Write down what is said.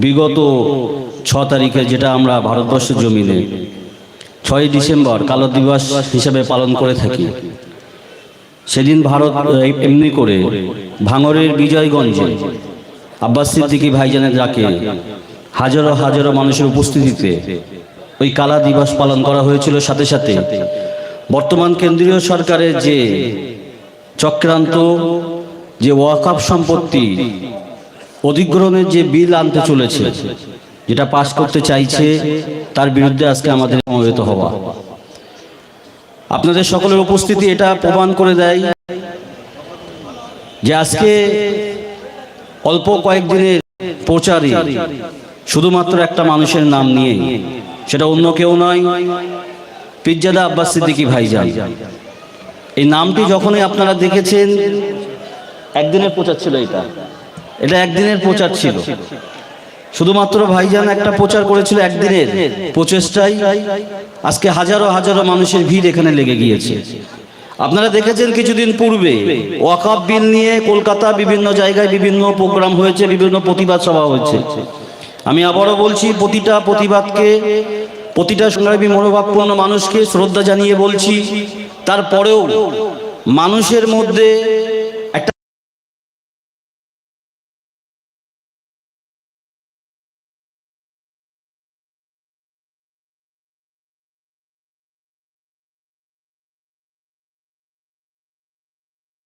বিগত ছ তারিখে যেটা আমরা ভারতবর্ষের জমিনে ছয় ডিসেম্বর কালো দিবস হিসেবে পালন করে থাকি। সেদিন ভারত এমনি করে ভাঙরের বিজয়গঞ্জে আব্বাস সিদ্দিকী ভাইজানের ডাকে হাজারো হাজারো মানুষের উপস্থিতিতে ওই কালা দিবস পালন করা হয়েছিল। সাথে সাথে বর্তমান কেন্দ্রীয় সরকারের যে চক্রান্ত, যে ওয়াকাফ সম্পত্তি অধিগ্রহণের যে বিল আনতে চলেছে, যেটা পাশ করতে চাইছে, তার বিরুদ্ধে আজকে আমাদের সমবেত হওয়া। আপনাদের সকলের উপস্থিতি এটা প্রমাণ করে দেয় যে আজকে অল্প কয়েকদিনের প্রচারে শুধুমাত্র একটা মানুষের নাম নিয়ে, সেটা অন্য কেউ নয়, পিজ্জাদা আব্বাস সিদ্দিকী ভাইজান। এই নামটি যখনই আপনারা দেখেছেন, একদিনের প্রচার ছিল এটা। এটা একদিনের প্রচার ছিল। শুধুমাত্র ভাইজান একটা প্রচার করেছিল একদিনের। প্রচেষ্টাই আজকে হাজারো হাজারো মানুষের ভিড় এখানে লেগে গিয়েছে। আপনারা দেখেছেন কিছুদিন পূর্বে ওয়াকাব বিল নিয়ে কলকাতা বিভিন্ন জায়গায় বিভিন্ন প্রোগ্রাম হয়েছে বিভিন্ন প্রতিবাদ সভা হয়েছে। আমি আবারও বলছি প্রতিটা প্রতিবাদকে প্রতিটা সংগ্রামী মনোভাবপূর্ণ মানুষকে শ্রদ্ধা জানিয়ে বলছি তারপরেও মানুষের মধ্যে